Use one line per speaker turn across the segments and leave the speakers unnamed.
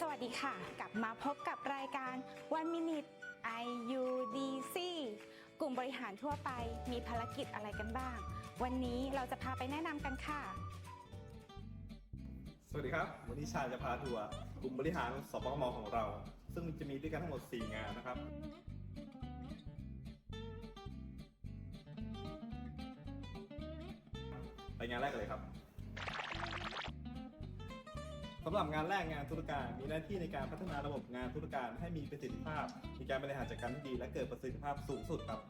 สวัสดีค่ะ กลับมาพบกับรายการ One Minute IUDC กลุ่มบริหารทั่วไปมีภารกิจอะไรกันบ้าง วันนี้เราจะพาไปแนะนำกันค่ะ
สวัสดีครับ วันนี้ชาญจะพาทัวร์กลุ่มบริหารสปกมของเรา ซึ่งจะมีด้วยกันทั้งหมด 4 งานนะครับ ไปงานแรกเลยครับ สำหรับงานแรกงานธุรการมีหน้าที่ในการพัฒนาระบบงานธุรการให้มีประสิทธิภาพ มีการบริหารจัดการที่ดี และเกิดประสิทธิภาพสูงสุดครับ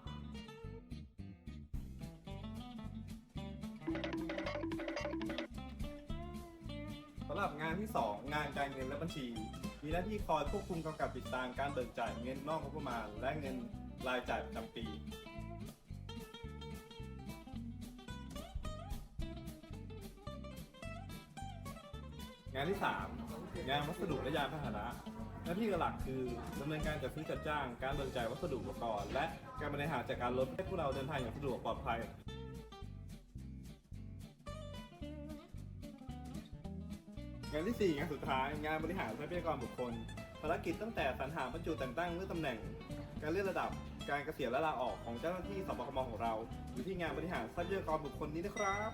สำหรับงานที่ 2 งานการเงินและบัญชี มีหน้าที่คอยควบคุมกำกับติดตามการเบิกจ่ายเงินนอกงบประมาณ และเงินรายจ่ายประจำปี งานที่ 3 งานวัสดุและยานพาหนะ หน้าที่หลักคือดำเนินการจัดซื้อจัดจ้าง การเบิกจ่ายวัสดุอุปกรณ์ และการบริหารจัดการรถให้พวกเราเดินทางอย่างสะดวกปลอดภัยงานที่ 4 งานสุดท้ายงานบริหารทรัพยากรบุคคล ภารกิจตั้งแต่สรรหาบรรจุแต่งตั้งเลื่อนตำแหน่ง การเลื่อนระดับการเกษียณและลาออกของเจ้าหน้าที่สปคมของเรา อยู่ที่งานบริหารทรัพยากรบุคคลนี้นะครับ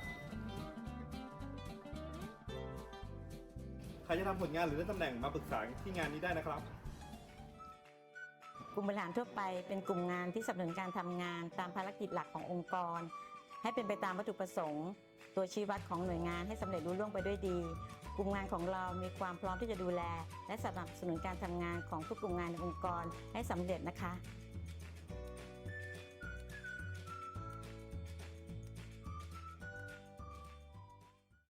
รจะทำผลงานหรือเลื่อนตำแหน่งมาปรึกษาที่งานนี้ได้นะครับ
กลุ่มบริหารทั่วไปเป็นกลุ่มงานที่สนับสนุนการทำงานตามภารกิจหลักขององค์กร ให้เป็นไปตามวัตถุประสงค์ ตัวชี้วัดของหน่วยงานให้สำเร็จรุ่ล่วงไปด้วยดี กลุ่มงานของเรามีความพร้อมที่จะดูแล และสนับสนุนการทำงานของทุกกลุ่มงานในองค์กรให้สำเร็จนะคะ